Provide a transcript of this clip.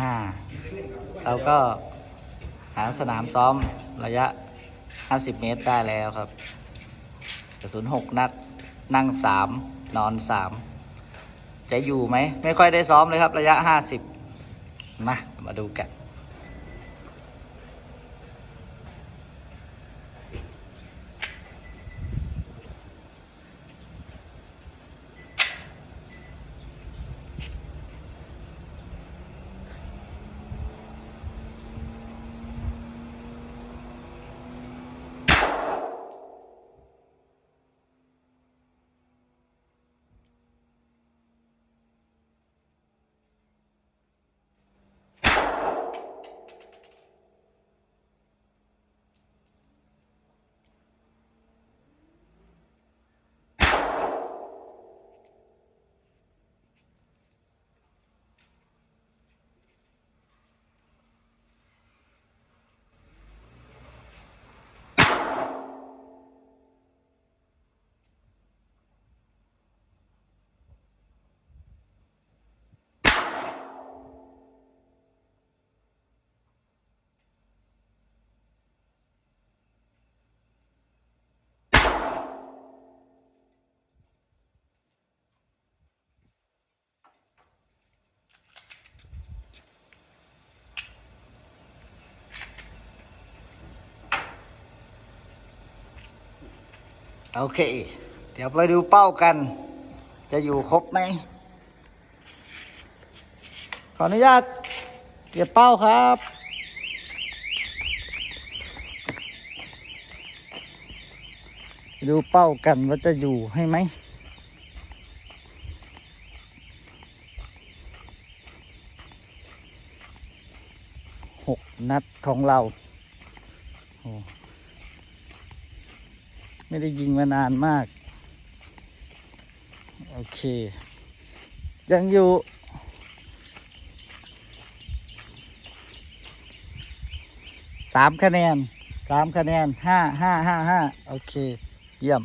อ่า เราก็หาสนามซ้อมระยะ 50 เมตรได้แล้วครับกระสุน6นัด นั่ง3นอน3จะอยู่ไหม ไม่ค่อยได้ซ้อมเลยครับ ระยะ 50 มา มาดูกัน โอเค เดี๋ยวไปดูเป้ากัน จะอยู่ครบไหม ขออนุญาตเก็บเป้าครับดูเป้ากันว่าจะอยู่ให้ไหม หกนัดของเราโอ้ ไม่ได้ยิงมานานมาก โอเค ยังอยู่ สามคะแนนสามคะแนนห้าห้าห้าห้าโอเค เยี่ยม